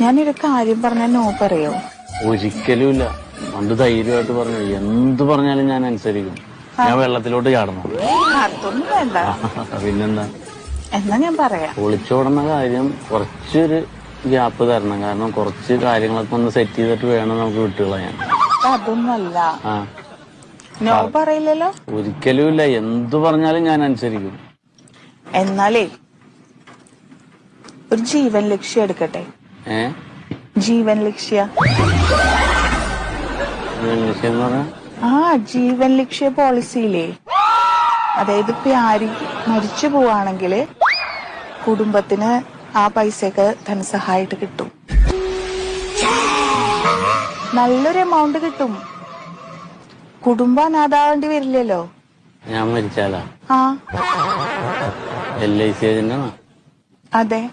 ഞാനൊരു കാര്യം പറഞ്ഞ നോ പറയോ? ഒരിക്കലും ഇല്ല പണ്ട് ധൈര്യമായിട്ട് പറഞ്ഞു. എന്ത് പറഞ്ഞാലും ഞാൻ അനുസരിക്കും. ഞാൻ വെള്ളത്തിലോട്ട് ചാടണം അതൊന്നും വേണ്ട. പിന്നെന്താ? എന്നാ ഞാൻ പറയാം. ഒളിച്ചോടുന്ന കാര്യം കുറച്ചൊരു ഗ്യാപ്പ് തരണം. കാരണം കുറച്ച് കാര്യങ്ങളൊക്കെ ഒന്ന് സെറ്റ് ചെയ്തിട്ട് വേണം നമുക്ക് വിട്ടുകളയാൻ. അതൊന്നല്ല. ആ. നോ പറയില്ലല്ലോ? ഒരിക്കലും ഇല്ല എന്ത് പറഞ്ഞാലും ഞാൻ അനുസരിക്കും. എന്നാലേ ഒരു ജീവൻ ലക്ഷ്യം എടുക്കട്ടെ. ജീവൻ ലക്ഷ്യ. ആ ജീവൻ ലക്ഷ്യ പോളിസിയില്ലേ അതായത് ഇപ്പൊ ആര് മരിച്ചു പോവാണെങ്കിൽ കുടുംബത്തിന് ആ പൈസയൊക്കെ ധനസഹായിട്ട് കിട്ടും. നല്ലൊരു എമൗണ്ട് കിട്ടും. കുടുംബം അനാഥാവേണ്ടി വരില്ലല്ലോ. ഞാൻ മരിച്ചാലോ ആ. എൽ ഐ സി അതെ.